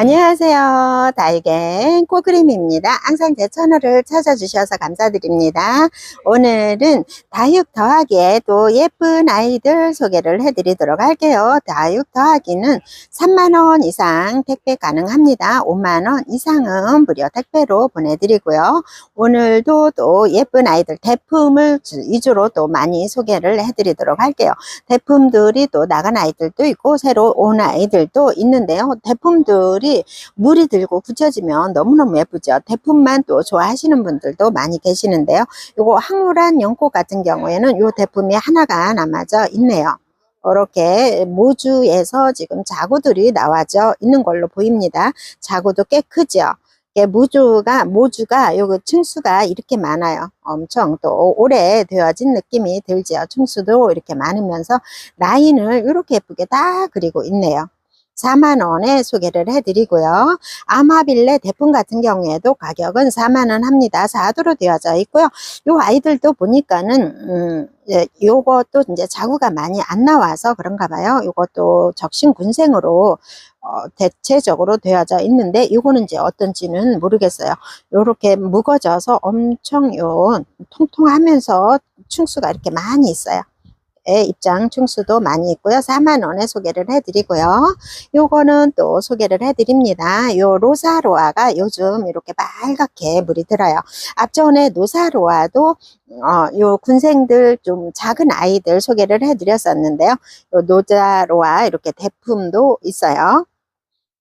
안녕하세요. 달갱 꼬그림입니다. 항상 제 채널을 찾아주셔서 감사드립니다. 오늘은 다육 더하기에 또 예쁜 아이들 소개를 해드리도록 할게요. 다육 더하기는 3만원 이상 택배 가능합니다. 5만원 이상은 무료 택배로 보내드리고요. 오늘도 또 예쁜 아이들 대품을 위주로 또 많이 소개를 해드리도록 할게요. 대품들이 또 나간 아이들도 있고 새로 온 아이들도 있는데요. 대품들이 물이 들고 굳혀지면 너무너무 예쁘죠. 대품만 또 좋아하시는 분들도 많이 계시는데요. 요거 황홀한 연꽃 같은 경우에는 요 대품이 하나가 남아져 있네요. 이렇게 모주에서 지금 자구들이 나와져 있는 걸로 보입니다. 자구도 꽤 크죠. 이게 모주가 모주가 요거 층수가 이렇게 많아요. 엄청 또 오래 되어진 느낌이 들죠. 층수도 이렇게 많으면서 라인을 이렇게 예쁘게 다 그리고 있네요. 4만원에 소개를 해드리고요. 아마빌레 대품 같은 경우에도 가격은 4만원 합니다. 4도로 되어져 있고요. 요 아이들도 보니까는 음, 예, 요것도 이제 자구가 많이 안 나와서 그런가 봐요. 요것도 적신 군생으로 어, 대체적으로 되어져 있는데 이거는 이제 어떤지는 모르겠어요. 요렇게 묵어져서 엄청 요 통통하면서 층수가 이렇게 많이 있어요. 입장 충수도 많이 있고요. 4만원에 소개를 해드리고요. 요거는 또 소개를 해드립니다. 요 로사로아가 요즘 이렇게 빨갛게 물이 들어요. 앞전에 노사로아도 어, 요 군생들 좀 작은 아이들 소개를 해드렸었는데요. 요 노자로아 이렇게 대품도 있어요.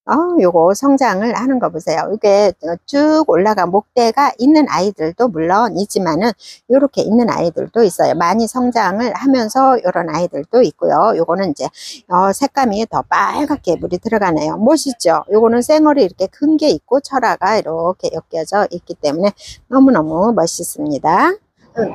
어, 요거 성장을 하는 거 보세요. 이게 쭉 올라가 목대가 있는 아이들도 물론 있지만은 이렇게 있는 아이들도 있어요. 많이 성장을 하면서 이런 아이들도 있고요. 요거는 이제 어, 색감이 더 빨갛게 물이 들어가네요. 멋있죠? 요거는 생얼이 이렇게 큰 게 있고 철화가 이렇게 엮여져 있기 때문에 너무너무 멋있습니다.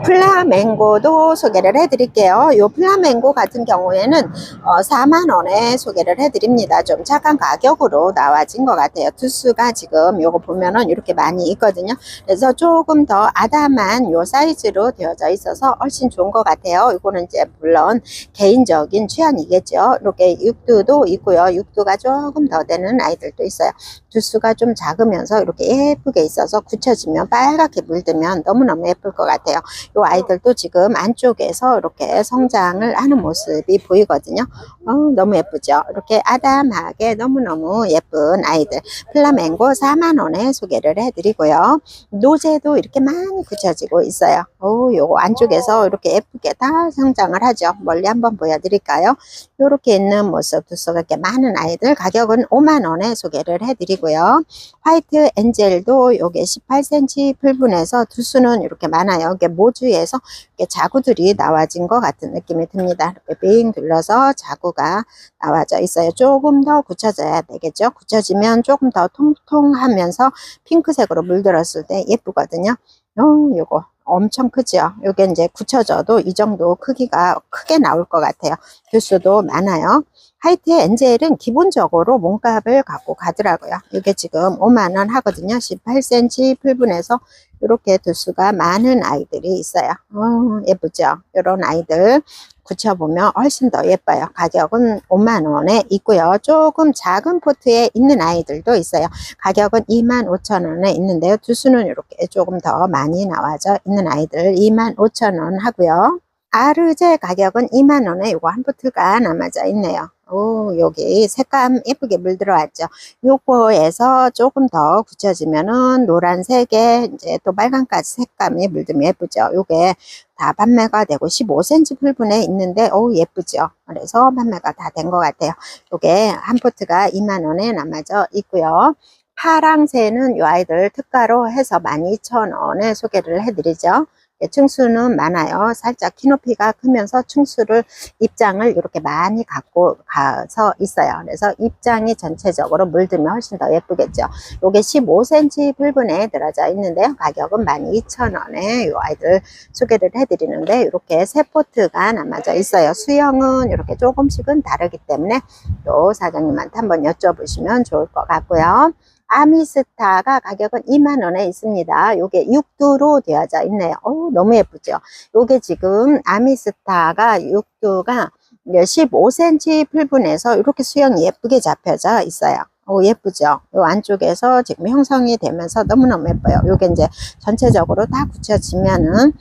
플라멩고도 소개를 해드릴게요. 이 플라멩고 같은 경우에는 어, 4만 원에 소개를 해드립니다. 좀 착한 가격으로 나와진 것 같아요. 두수가 지금 요거 보면은 이렇게 많이 있거든요. 그래서 조금 더 아담한 요 사이즈로 되어져 있어서 훨씬 좋은 것 같아요. 이거는 이제 물론 개인적인 취향이겠죠. 이렇게 육두도 있고요. 육두가 조금 더 되는 아이들도 있어요. 두수가 좀 작으면서 이렇게 예쁘게 있어서 굳혀지면 빨갛게 물들면 너무너무 예쁠 것 같아요. 이 아이들도 지금 안쪽에서 이렇게 성장을 하는 모습이 보이거든요. 어, 너무 예쁘죠? 이렇게 아담하게 너무너무 예쁜 아이들. 플라멩고 4만원에 소개를 해드리고요. 노제도 이렇게 많이 굳혀지고 있어요. 오, 요거 안쪽에서 이렇게 예쁘게 다 성장을 하죠. 멀리 한번 보여드릴까요? 이렇게 있는 모습 두 수가 이렇게 많은 아이들 가격은 5만원에 소개를 해드리고요. 화이트 엔젤도 요게 18cm 풀분에서 두 수는 이렇게 많아요. 이게 모주에서 이렇게 자구들이 나와진 것 같은 느낌이 듭니다. 이렇게 빙 둘러서 자구가 나와져 있어요. 조금 더 굳혀져야 되겠죠. 굳혀지면 조금 더 통통하면서 핑크색으로 물들었을 때 예쁘거든요. 어, 요거 엄청 크죠. 요게 이제 굳혀져도 이 정도 크기가 크게 나올 것 같아요. 교수도 많아요. 하이트 엔젤은 기본적으로 몸값을 갖고 가더라고요. 이게 지금 5만원 하거든요. 18cm 풀분에서 이렇게 두수가 많은 아이들이 있어요. 어, 예쁘죠? 이런 아이들 붙여보면 훨씬 더 예뻐요. 가격은 5만원에 있고요. 조금 작은 포트에 있는 아이들도 있어요. 가격은 2만 5천원에 있는데요. 두수는 이렇게 조금 더 많이 나와져 있는 아이들 2만 5천원 하고요. 아르제 가격은 2만원에 이거 한 포트가 남아져 있네요. 오, 여기 색감 예쁘게 물들어 왔죠. 요거에서 조금 더 굳혀지면은 노란색에 이제 또 빨간까지 색감이 물들면 예쁘죠. 요게 다 판매가 되고 15cm 풀분에 있는데 오 예쁘죠. 그래서 판매가 다 된 것 같아요. 요게 한 포트가 2만원에 남아져 있고요. 파랑새는 요 아이들 특가로 해서 12,000원에 소개를 해드리죠. 예, 층수는 많아요. 살짝 키높이가 크면서 층수를 입장을 이렇게 많이 갖고 가서 있어요. 그래서 입장이 전체적으로 물들면 훨씬 더 예쁘겠죠. 이게 15cm 불분에 들어져 있는데요. 가격은 12,000원에 이 아이들 소개를 해드리는데 이렇게 세 포트가 남아져 있어요. 수영은 이렇게 조금씩은 다르기 때문에 또 사장님한테 한번 여쭤보시면 좋을 것 같고요. 아미스타가 가격은 2만원에 있습니다. 요게 6두로 되어져 있네요. 오, 너무 예쁘죠? 요게 지금 아미스타가 6두가 15cm 풀분에서 이렇게 수영이 예쁘게 잡혀져 있어요. 오, 예쁘죠? 요 안쪽에서 지금 형성이 되면서 너무너무 예뻐요. 요게 이제 전체적으로 다 굳혀지면은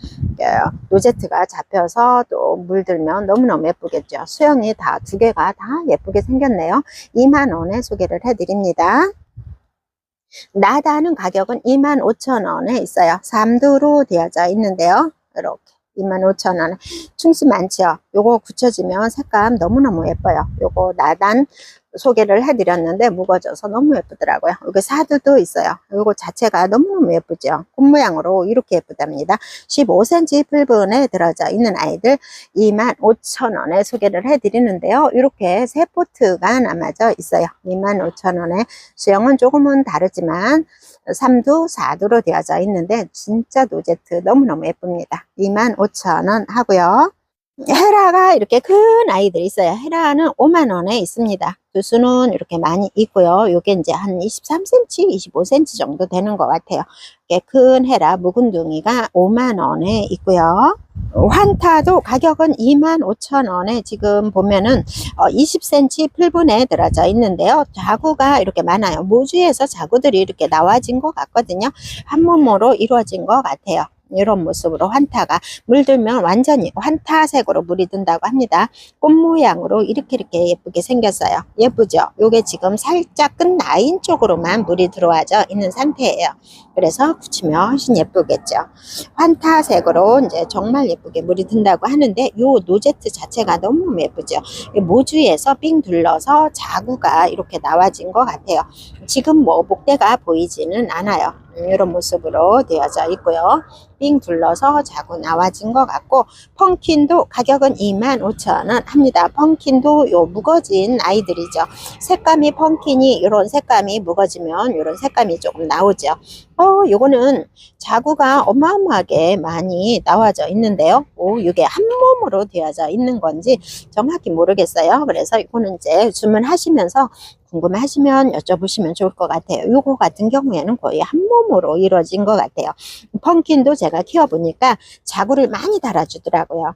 예, 로제트가 잡혀서 또 물들면 너무너무 예쁘겠죠. 수영이 다 두 개가 다 예쁘게 생겼네요. 2만원에 소개를 해드립니다. 나다는 가격은 25,000원에 있어요. 3두로 되어져 있는데요. 이렇게 25,000원에 충수 많죠. 요거 굳혀지면 색감 너무너무 예뻐요. 요거 나단 소개를 해드렸는데 무거져서 너무 예쁘더라고요. 여기 사두도 있어요. 요거 자체가 너무너무 예쁘죠. 꽃 모양으로 이렇게 예쁘답니다. 15cm 풀분에 들어져 있는 아이들 25,000원에 소개를 해드리는데요. 이렇게 세 포트가 남아져 있어요. 25,000원에 수영은 조금은 다르지만 3두, 4두로 되어져 있는데 진짜 노제트 너무너무 예쁩니다. 25,000원 하고요. 헤라가 이렇게 큰 아이들이 있어요. 헤라는 5만원에 있습니다. 두수는 이렇게 많이 있고요. 요게 이제 한 23cm, 25cm 정도 되는 것 같아요. 이렇게 큰 헤라 묵은둥이가 5만원에 있고요. 환타도 가격은 25,000원에 지금 보면은 어, 20cm 풀분에 들어져 있는데요. 자구가 이렇게 많아요. 모주에서 자구들이 이렇게 나와진 것 같거든요. 한 몸으로 이루어진 것 같아요. 이런 모습으로 환타가 물들면 완전히 환타색으로 물이 든다고 합니다. 꽃 모양으로 이렇게 이렇게 예쁘게 생겼어요. 예쁘죠? 요게 지금 살짝 끝 라인 쪽으로만 물이 들어와져 있는 상태예요. 그래서 붙이면 훨씬 예쁘겠죠. 환타색으로 이제 정말 예쁘게 물이 든다고 하는데 요 노제트 자체가 너무너무 예쁘죠. 이 모주에서 삥 둘러서 자구가 이렇게 나와진 것 같아요. 지금 뭐 목대가 보이지는 않아요. 이런 모습으로 되어져 있고요. 삥 둘러서 자구 나와진 것 같고 펑킨도 가격은 25,000원 합니다. 펑킨도 요 무거진 아이들이죠. 색감이 펑킨이 이런 색감이 무거지면 이런 색감이 조금 나오죠. 어, 요거는 자구가 어마어마하게 많이 나와져 있는데요. 오, 이게 한 몸으로 되어져 있는 건지 정확히 모르겠어요. 그래서 이거는 이제 주문하시면서 궁금하시면 여쭤보시면 좋을 것 같아요. 요거 같은 경우에는 거의 한 몸으로 이루어진 것 같아요. 펑킨도 제가 키워보니까 자구를 많이 달아주더라고요.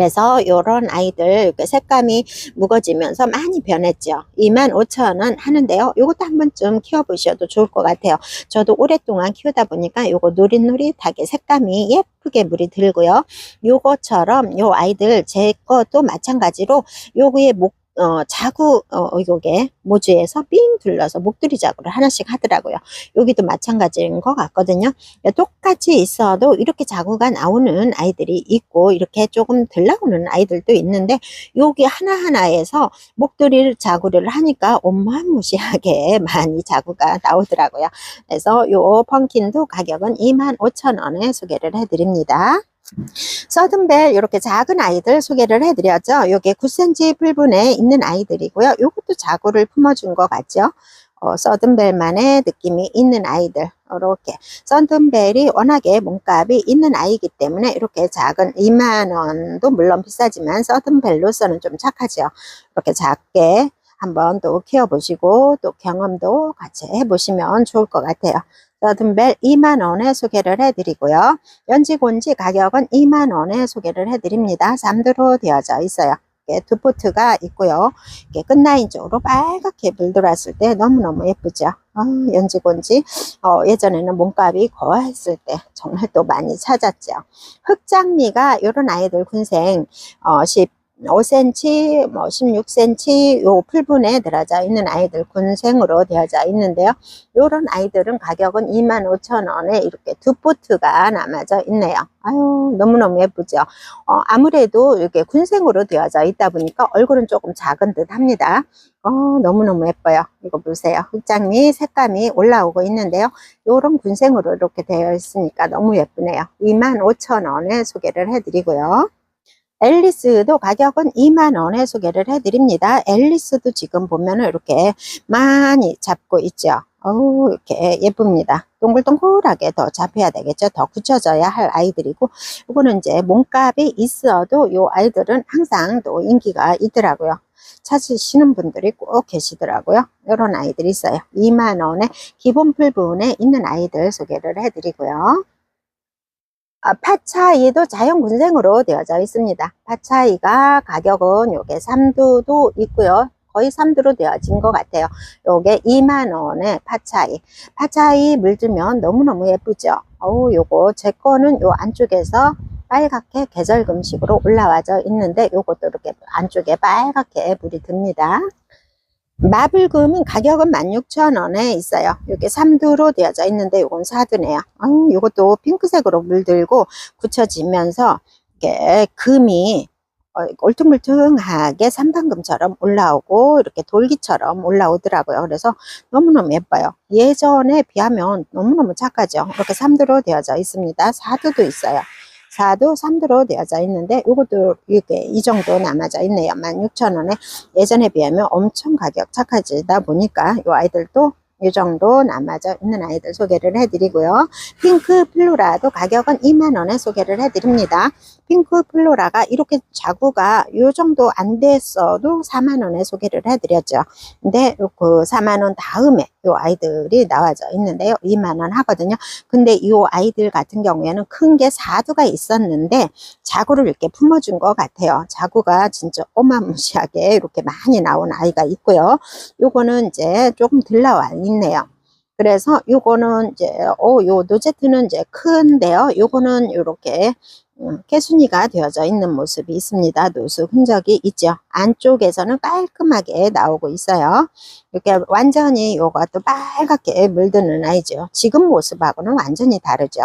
그래서 요런 아이들 이렇게 색감이 무거지면서 많이 변했죠. 25,000원 하는데요. 요것도 한 번쯤 키워보셔도 좋을 것 같아요. 저도 오랫동안 키우다 보니까 요거 노릿노릿하게 색감이 예쁘게 물이 들고요. 요거처럼 요 아이들 제 것도 마찬가지로 요거의 목 어, 자구, 어, 요게 모주에서 삥 둘러서 목도리 자구를 하나씩 하더라고요. 여기도 마찬가지인 것 같거든요. 똑같이 있어도 이렇게 자구가 나오는 아이들이 있고, 이렇게 조금 덜 나오는 아이들도 있는데, 여기 하나하나에서 목도리를 자구를 하니까 어마무시하게 많이 자구가 나오더라고요. 그래서 요 펑킨도 가격은 25,000원에 소개를 해드립니다. 서든벨 이렇게 작은 아이들 소개를 해드렸죠. 이게 9cm 풀분에 있는 아이들이고요. 이것도 자구를 품어준 것 같죠. 어, 서든벨만의 느낌이 있는 아이들 이렇게 서든벨이 워낙에 몸값이 있는 아이기 때문에 이렇게 작은 2만원도 물론 비싸지만 서든벨로서는 좀 착하죠. 이렇게 작게 한번 또 키워보시고 또 경험도 같이 해보시면 좋을 것 같아요. 서든벨 2만원에 소개를 해드리고요. 연지곤지 가격은 2만원에 소개를 해드립니다. 3두로 되어져 있어요. 두 포트가 있고요. 이렇게 끝라인 쪽으로 빨갛게 물들었을 때 너무너무 예쁘죠. 어, 연지곤지 어, 예전에는 몸값이 거했을 때 정말 또 많이 찾았죠. 흑장미가 이런 아이들 군생 어, 10 5cm, 뭐 16cm 요 풀분에 들어져 있는 아이들 군생으로 되어져 있는데요. 요런 아이들은 가격은 25,000원에 이렇게 두 포트가 남아져 있네요. 아유, 너무너무 예쁘죠. 어, 아무래도 이렇게 군생으로 되어져 있다 보니까 얼굴은 조금 작은 듯 합니다. 어, 너무너무 예뻐요. 이거 보세요. 흑장미 색감이 올라오고 있는데요. 요런 군생으로 이렇게 되어 있으니까 너무 예쁘네요. 25,000원에 소개를 해드리고요. 앨리스도 가격은 2만원에 소개를 해드립니다. 앨리스도 지금 보면은 이렇게 많이 잡고 있죠. 어우, 이렇게 예쁩니다. 동글동글하게 더 잡혀야 되겠죠. 더 굳혀져야 할 아이들이고, 이거는 이제 몸값이 있어도 요 아이들은 항상 또 인기가 있더라고요. 찾으시는 분들이 꼭 계시더라고요. 이런 아이들이 있어요. 2만원에 기본 풀분에 있는 아이들 소개를 해드리고요. 아, 파차이도 자연 군생으로 되어져 있습니다. 파차이가 가격은 요게 3두도 있고요. 거의 3두로 되어진 것 같아요. 요게 2만원의 파차이. 파차이 물들면 너무너무 예쁘죠? 어우, 요거 제 거는 요 안쪽에서 빨갛게 계절 금식으로 올라와져 있는데 요것도 이렇게 안쪽에 빨갛게 물이 듭니다. 마블금은 가격은 16,000원에 있어요. 이게 3두로 되어져 있는데 요건 4두네요. 아유, 요것도 핑크색으로 물들고 굳혀지면서 이게 금이 어, 울퉁불퉁하게 삼방금처럼 올라오고 이렇게 돌기처럼 올라오더라고요. 그래서 너무너무 예뻐요. 예전에 비하면 너무너무 착하죠. 이렇게 3두로 되어져 있습니다. 4두도 있어요. 4도 3두로 되어져 있는데 이것도 이게 이 정도 남아져 있네요. 16,000원에 예전에 비하면 엄청 가격 착하지다 보니까 이 아이들도 이 정도 남아져 있는 아이들 소개를 해드리고요. 핑크 플로라도 가격은 2만원에 소개를 해드립니다. 핑크 플로라가 이렇게 자구가 이 정도 안 됐어도 4만원에 소개를 해드렸죠. 근데 그 4만원 다음에 이 아이들이 나와져 있는데요. 2만원 하거든요. 근데 이 아이들 같은 경우에는 큰 게 4두가 있었는데 자구를 이렇게 품어준 것 같아요. 자구가 진짜 어마무시하게 이렇게 많이 나온 아이가 있고요. 요거는 이제 조금 들 나와 있네요. 그래서 요거는 이제 어 요 노제트는 이제 큰데요. 요거는 요렇게 음, 개순이가 되어져 있는 모습이 있습니다. 노수 흔적이 있죠. 안쪽에서는 깔끔하게 나오고 있어요. 이렇게 완전히 요것도 빨갛게 물드는 아이죠. 지금 모습하고는 완전히 다르죠.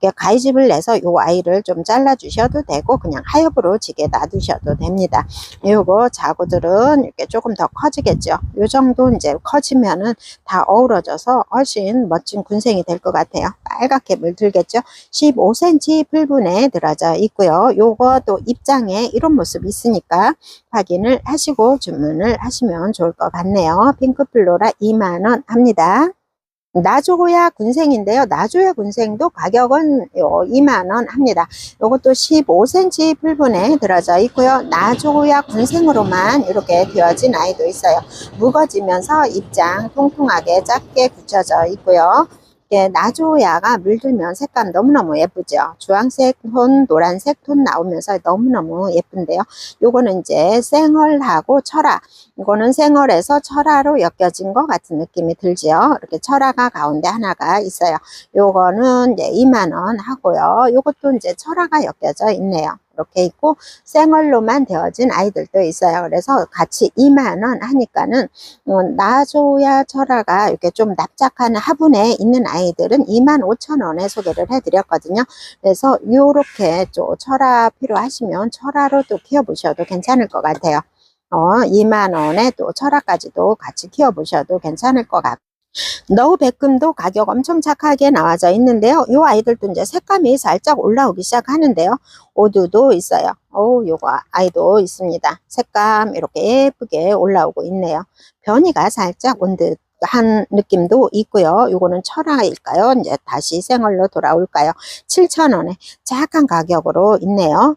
이렇게 가위집을 내서 요 아이를 좀 잘라 주셔도 되고 그냥 하엽으로 지게 놔두셔도 됩니다. 요거 자구들은 이렇게 조금 더 커지겠죠. 요 정도 이제 커지면은 다 어우러져서 훨씬 멋진 군생이 될 것 같아요. 빨갛게 물들겠죠. 15cm 풀분에 들어져 있고요. 요것도 입장에 이런 모습이 있으니까 확인을 하시고 주문을 하시면 좋을 것 같네요. 핑크플로라 2만원 합니다. 나조야 군생인데요. 나조야 군생도 가격은 2만원 합니다. 이것도 15cm 풀분에 들어져 있고요. 나조야 군생으로만 이렇게 되어진 아이도 있어요. 무거지면서 입장 통통하게 작게 붙여져 있고요. 이렇게 나조야가 물들면 색감 너무너무 예쁘죠. 주황색 톤, 노란색 톤 나오면서 너무너무 예쁜데요. 요거는 이제 생얼하고 철화. 이거는 생얼에서 철화로 엮여진 것 같은 느낌이 들지요. 이렇게 철화가 가운데 하나가 있어요. 요거는 이제 2만원 하고요. 요것도 이제 철화가 엮여져 있네요. 이렇게 있고 생얼로만 되어진 아이들도 있어요. 그래서 같이 2만원 하니까는 어, 나조야 철화가 이렇게 좀 납작한 화분에 있는 아이들은 2만 5천원에 소개를 해드렸거든요. 그래서 이렇게 좀 철화 필요하시면 철화로 또 키워보셔도 괜찮을 것 같아요. 어, 2만원에 또 철화까지도 같이 키워보셔도 괜찮을 것 같고 너우 백금도 가격 엄청 착하게 나와져 있는데요. 이 아이들도 이제 색감이 살짝 올라오기 시작하는데요. 오두도 있어요. 오, 요거 아이도 있습니다. 색감 이렇게 예쁘게 올라오고 있네요. 변이가 살짝 온 듯. 한 느낌도 있고요. 요거는 철화일까요? 이제 다시 생얼로 돌아올까요? 7,000원에 약간 가격으로 있네요.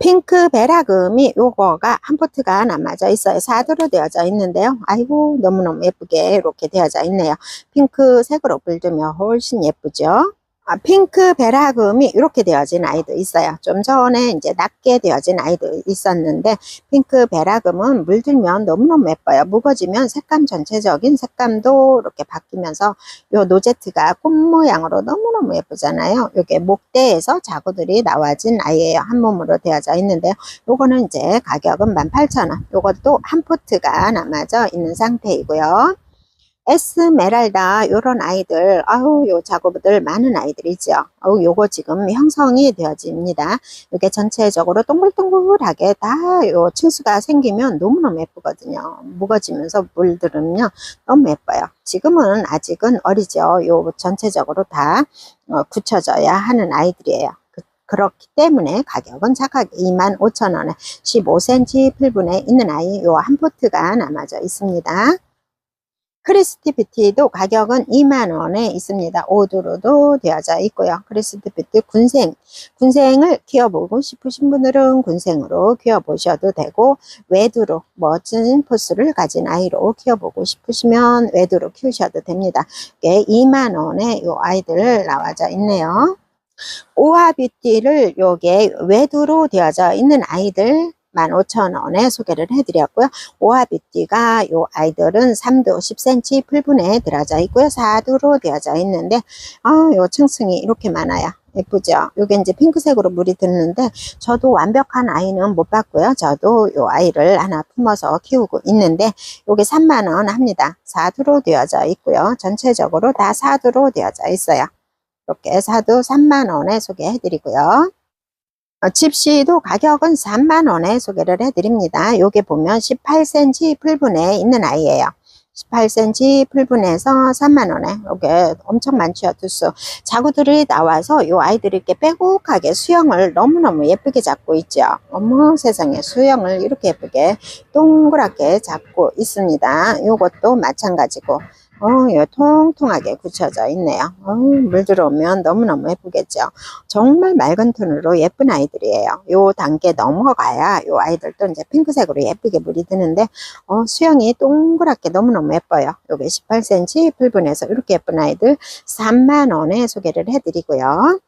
핑크 베라금이 요거가 한 포트가 남아져 있어요. 사도로 되어져 있는데요. 아이고 너무너무 예쁘게 이렇게 되어져 있네요. 핑크색으로 불두면 훨씬 예쁘죠. 아, 핑크 베라금이 이렇게 되어진 아이도 있어요. 좀 전에 이제 낮게 되어진 아이도 있었는데 핑크 베라금은 물들면 너무너무 예뻐요. 무거지면 색감 전체적인 색감도 이렇게 바뀌면서 요 노제트가 꽃 모양으로 너무너무 예쁘잖아요. 이게 목대에서 자구들이 나와진 아이예요. 한 몸으로 되어져 있는데요. 요거는 이제 가격은 18,000원. 요것도 한 포트가 남아져 있는 상태이고요. 에스메랄다 요런 아이들 아우 요 작업들 많은 아이들이죠. 아우 요거 지금 형성이 되어집니다. 이게 전체적으로 동글동글하게 다 요 층수가 생기면 너무너무 예쁘거든요. 무거지면서 물들으면 너무 예뻐요. 지금은 아직은 어리죠. 요 전체적으로 다 어, 굳혀져야 하는 아이들이에요. 그, 그렇기 때문에 가격은 착하게 25,000원에 15cm 풀분에 있는 아이 요 한 포트가 남아져 있습니다. 크리스티비티도 가격은 2만원에 있습니다. 오두로도 되어져 있고요. 크리스티비티 군생, 군생을 키워보고 싶으신 분들은 군생으로 키워보셔도 되고 외두로 멋진 포스를 가진 아이로 키워보고 싶으시면 외두로 키우셔도 됩니다. 이게 2만원에 이 아이들 나와져 있네요. 오하뷰티를 요게 외두로 되어져 있는 아이들 15,000원에 소개를 해드렸고요. 오하비띠가 요 아이들은 3도 10cm 풀분에 들어져 있고요. 4도로 되어져 있는데 아, 요 층층이 이렇게 많아요. 예쁘죠? 요게 이제 핑크색으로 물이 드는데 저도 완벽한 아이는 못 봤고요. 저도 요 아이를 하나 품어서 키우고 있는데 요게 3만원 합니다. 4두로 되어져 있고요. 전체적으로 다 4두로 되어져 있어요. 이렇게 4두 3만원에 소개해 드리고요. 어, 집시도 가격은 3만원에 소개를 해 드립니다. 요게 보면 18cm 풀분에 있는 아이예요. 18cm 풀분에서 3만원에. 요게 엄청 많죠 두수. 자구들이 나와서 요 아이들이 이렇게 빼곡하게 수영을 너무너무 예쁘게 잡고 있죠. 어머 세상에. 수영을 이렇게 예쁘게 동그랗게 잡고 있습니다. 요것도 마찬가지고 어, 요 통통하게 굳혀져 있네요. 어, 물 들어오면 너무너무 예쁘겠죠. 정말 맑은 톤으로 예쁜 아이들이에요. 요 단계 넘어가야 요 아이들도 이제 핑크색으로 예쁘게 물이 드는데, 어, 수영이 동그랗게 너무너무 예뻐요. 요게 18cm 풀분에서 이렇게 예쁜 아이들 3만원에 소개를 해드리고요.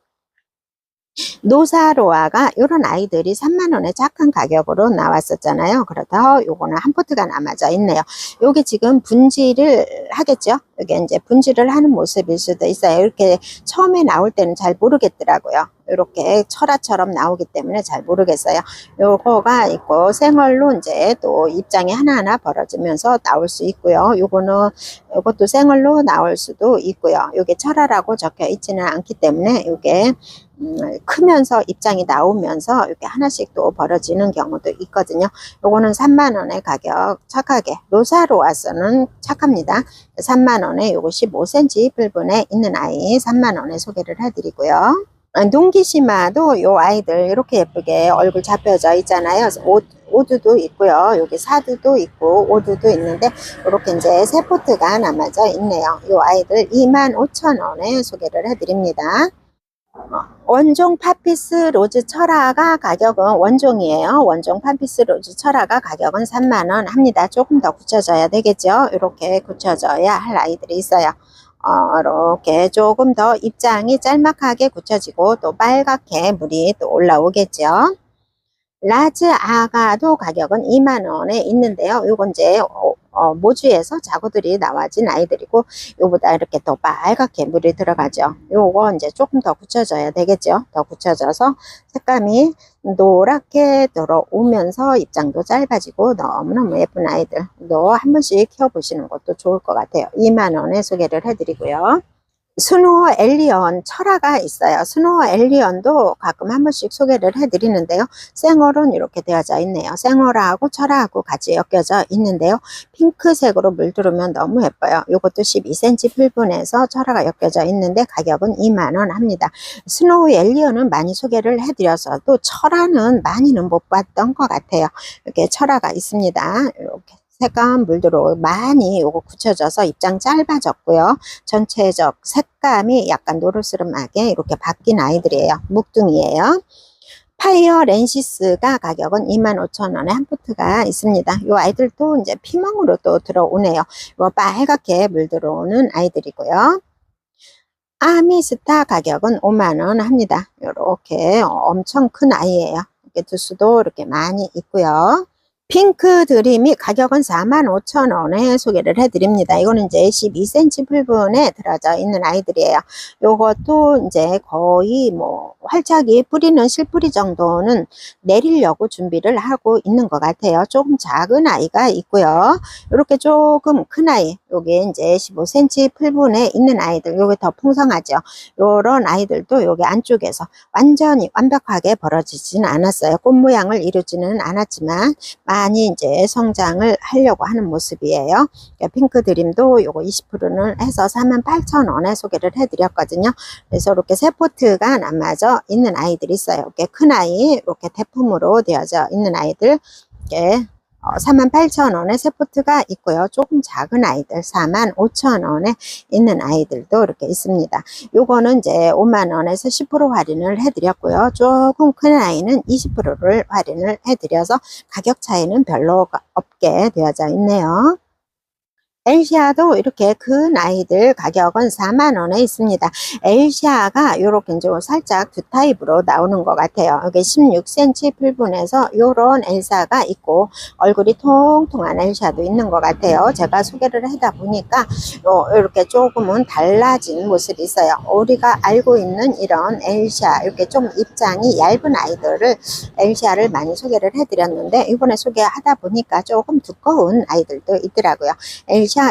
노사로아가 이런 아이들이 3만원의 착한 가격으로 나왔었잖아요. 그러다 요거는 한 포트가 남아져 있네요. 요게 지금 분질을 하겠죠. 이게 이제 분질을 하는 모습일 수도 있어요. 이렇게 처음에 나올 때는 잘 모르겠더라고요. 이렇게 철화처럼 나오기 때문에 잘 모르겠어요. 요거가 있고 생얼로 이제 또 입장이 하나하나 벌어지면서 나올 수 있고요. 요거는 요것도 생얼로 나올 수도 있고요. 요게 철화라고 적혀 있지는 않기 때문에 요게 음, 크면서 입장이 나오면서 이렇게 하나씩 또 벌어지는 경우도 있거든요. 요거는 3만원의 가격 착하게 로사로 와서는 착합니다. 3만원에 요거 15cm 풀분에 있는 아이 3만원에 소개를 해드리고요. 아, 농기시마도 요 아이들 이렇게 예쁘게 얼굴 잡혀져 있잖아요. 옷, 오두도 있고요. 여기 사두도 있고 오두도 있는데 이렇게 이제 세 포트가 남아져 있네요. 요 아이들 25,000원에 소개를 해드립니다. 원종 파피스 로즈 철화가 가격은 원종이에요. 원종 파피스 로즈 철화가 가격은 3만원 합니다. 조금 더 굳혀져야 되겠죠. 이렇게 굳혀져야 할 아이들이 있어요. 어, 이렇게 조금 더 입장이 짤막하게 굳혀지고 또 빨갛게 물이 또 올라오겠죠. 라즈 아가도 가격은 2만원에 있는데요. 요건 이제 어, 어, 모주에서 자구들이 나와진 아이들이고 요보다 이렇게 더 빨갛게 물이 들어가죠. 요거 이제 조금 더 굳혀져야 되겠죠. 더 굳혀져서 색감이 노랗게 들어오면서 입장도 짧아지고 너무너무 예쁜 아이들도 한 번씩 키워보시는 것도 좋을 것 같아요. 2만원에 소개를 해드리고요. 스노우 엘리언 철화가 있어요. 스노우 엘리언도 가끔 한 번씩 소개를 해드리는데요. 생얼은 이렇게 되어져 있네요. 생얼하고 철화하고 같이 엮여져 있는데요. 핑크색으로 물들으면 너무 예뻐요. 이것도 12cm 풀분에서 철화가 엮여져 있는데 가격은 2만원 합니다. 스노우 엘리언은 많이 소개를 해드려서도 철화는 많이는 못 봤던 것 같아요. 이렇게 철화가 있습니다. 이렇게 색감 물들어 많이 요거 굳혀져서 입장 짧아졌고요. 전체적 색감이 약간 노르스름하게 이렇게 바뀐 아이들이에요. 묵둥이에요. 파이어 렌시스가 가격은 25,000원에 한 포트가 있습니다. 이 아이들도 이제 피멍으로 또 들어오네요. 이 빨갛게 물 들어오는 아이들이고요. 아미스타 가격은 5만원 합니다. 이렇게 엄청 큰 아이예요. 이렇게 두수도 이렇게 많이 있고요. 핑크 드림이 가격은 45,000원에 소개를 해드립니다. 이거는 이제 12cm 풀분에 들어져 있는 아이들이에요. 요것도 이제 거의 뭐 활짝이 뿌리는 실뿌리 정도는 내리려고 준비를 하고 있는 것 같아요. 조금 작은 아이가 있고요. 이렇게 조금 큰 아이, 요게 이제 15cm 풀분에 있는 아이들, 요게 더 풍성하죠. 요런 아이들도 요게 안쪽에서 완전히 완벽하게 벌어지지는 않았어요. 꽃 모양을 이루지는 않았지만 많이 이제 성장을 하려고 하는 모습이에요. 핑크 드림도 요거 20%는 해서 48,000원에 소개를 해드렸거든요. 그래서 이렇게 세 포트가 남아져 있는 아이들이 있어요. 이렇게 큰 아이, 이렇게 대품으로 되어져 있는 아이들, 이렇게 48,000원에 세 포트가 있고요. 조금 작은 아이들 45,000원에 있는 아이들도 이렇게 있습니다. 요거는 이제 5만원에서 10% 할인을 해드렸고요. 조금 큰 아이는 20%를 할인을 해드려서 가격 차이는 별로 없게 되어져 있네요. 엘시아도 이렇게 큰 아이들 가격은 4만원에 있습니다. 엘시아가 요렇게 이제 살짝 두 타입으로 나오는 것 같아요. 여기 16cm 풀분에서 요런 엘사가 있고 얼굴이 통통한 엘시아도 있는 것 같아요. 제가 소개를 하다 보니까 요, 이렇게 조금은 달라진 모습이 있어요. 우리가 알고 있는 이런 엘시아 이렇게 좀 입장이 얇은 아이들을 엘시아를 많이 소개를 해드렸는데 이번에 소개하다 보니까 조금 두꺼운 아이들도 있더라고요.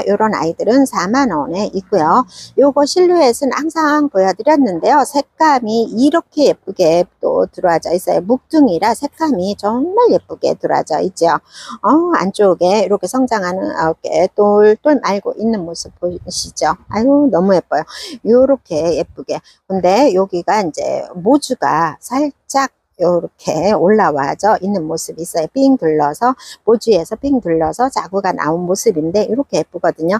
이런 아이들은 4만원에 있고요. 요거 실루엣은 항상 보여드렸는데요. 색감이 이렇게 예쁘게 또 들어와져 있어요. 묵둥이라 색감이 정말 예쁘게 들어와져 있죠. 어, 안쪽에 이렇게 성장하는 어깨 똘똘 말고 있는 모습 보이시죠? 아유 너무 예뻐요. 요렇게 예쁘게. 근데 여기가 이제 모주가 살짝 이렇게 올라와져 있는 모습이 있어요. 삥 둘러서 모주에서 삥 둘러서 자구가 나온 모습인데 이렇게 예쁘거든요.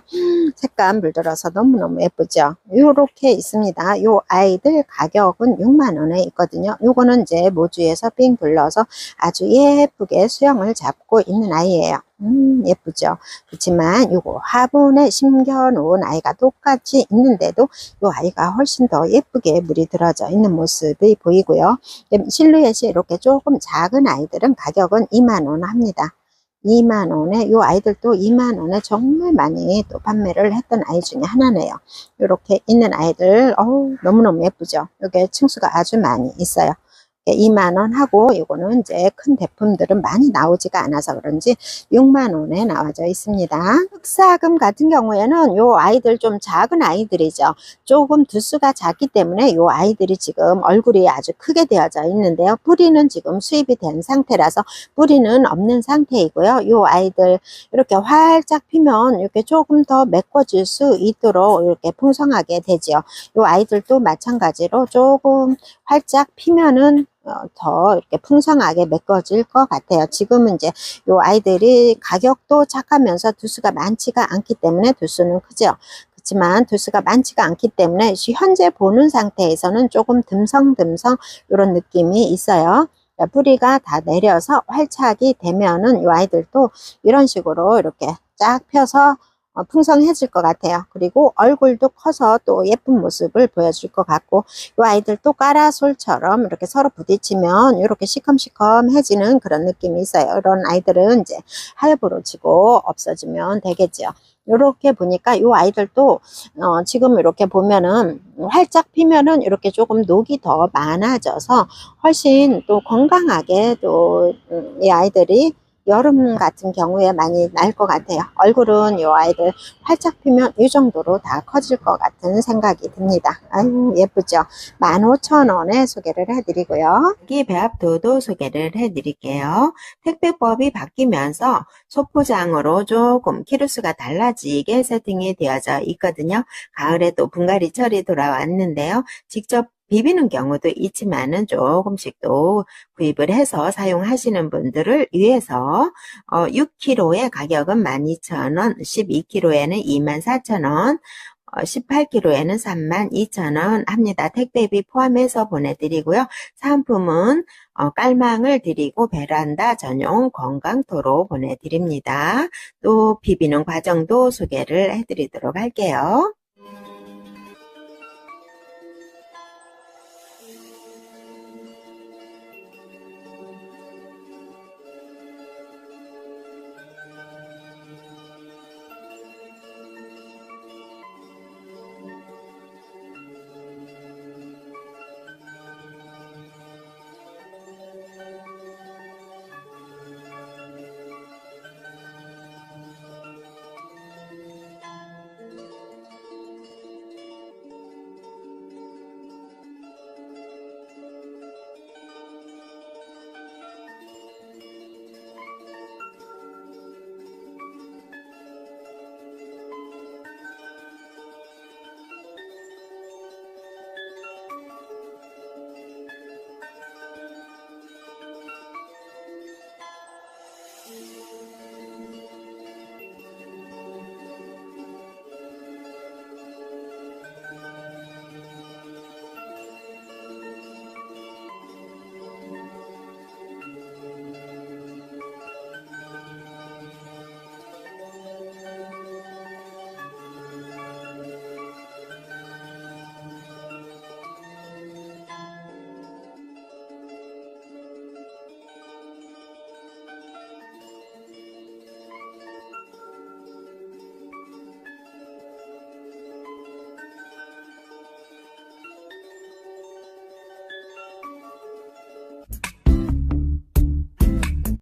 색감 물들어서 너무너무 예쁘죠. 이렇게 있습니다. 요 아이들 가격은 6만 원에 있거든요. 요거는 이제 모주에서 삥 둘러서 아주 예쁘게 수영을 잡고 있는 아이예요. 음, 예쁘죠. 그렇지만 요거 화분에 심겨 놓은 아이가 똑같이 있는데도 요 아이가 훨씬 더 예쁘게 물이 들어져 있는 모습이 보이고요. 실루엣이 이렇게 조금 작은 아이들은 가격은 2만원 합니다. 2만원에 요 아이들도 2만원에 정말 많이 또 판매를 했던 아이 중에 하나네요. 이렇게 있는 아이들 어우, 너무너무 예쁘죠. 이게 층수가 아주 많이 있어요. 2만원 하고 이거는 이제 큰 제품들은 많이 나오지가 않아서 그런지 6만원에 나와져 있습니다. 흑사금 같은 경우에는 요 아이들 좀 작은 아이들이죠. 조금 두수가 작기 때문에 요 아이들이 지금 얼굴이 아주 크게 되어져 있는데요. 뿌리는 지금 수입이 된 상태라서 뿌리는 없는 상태이고요. 요 아이들 이렇게 활짝 피면 이렇게 조금 더 메꿔질 수 있도록 이렇게 풍성하게 되죠. 요 아이들도 마찬가지로 조금 활짝 피면은 어, 더 이렇게 풍성하게 메꿔질 것 같아요. 지금은 이제 요 아이들이 가격도 착하면서 두수가 많지가 않기 때문에 두수는 크죠. 그렇지만 두수가 많지가 않기 때문에 현재 보는 상태에서는 조금 듬성듬성 이런 느낌이 있어요. 뿌리가 다 내려서 활착이 되면은 이 아이들도 이런 식으로 이렇게 쫙 펴서 어, 풍성해질 것 같아요. 그리고 얼굴도 커서 또 예쁜 모습을 보여줄 것 같고 이 아이들도 까라솔처럼 이렇게 서로 부딪히면 이렇게 시컴시컴해지는 그런 느낌이 있어요. 이런 아이들은 이제 하엽으로지고 없어지면 되겠죠. 이렇게 보니까 이 아이들도 어, 지금 이렇게 보면은 활짝 피면은 이렇게 조금 녹이 더 많아져서 훨씬 또 건강하게 또이 음, 아이들이 여름 같은 경우에 많이 날 것 같아요. 얼굴은 이 아이들 활짝 피면 이 정도로 다 커질 것 같은 생각이 듭니다. 아유 예쁘죠? 15,000원에 소개를 해드리고요. 여기 배합도도 소개를 해드릴게요. 택배법이 바뀌면서 소포장으로 조금 키로수가 달라지게 세팅이 되어져 있거든요. 가을에 또 분갈이 철이 돌아왔는데요. 직접 비비는 경우도 있지만은 조금씩 또 구입을 해서 사용하시는 분들을 위해서 어, 6kg의 가격은 12,000원, 12kg에는 24,000원, 18kg에는 32,000원 합니다. 택배비 포함해서 보내드리고요. 상품은 어, 깔망을 드리고 베란다 전용 건강토로 보내드립니다. 또 비비는 과정도 소개를 해드리도록 할게요.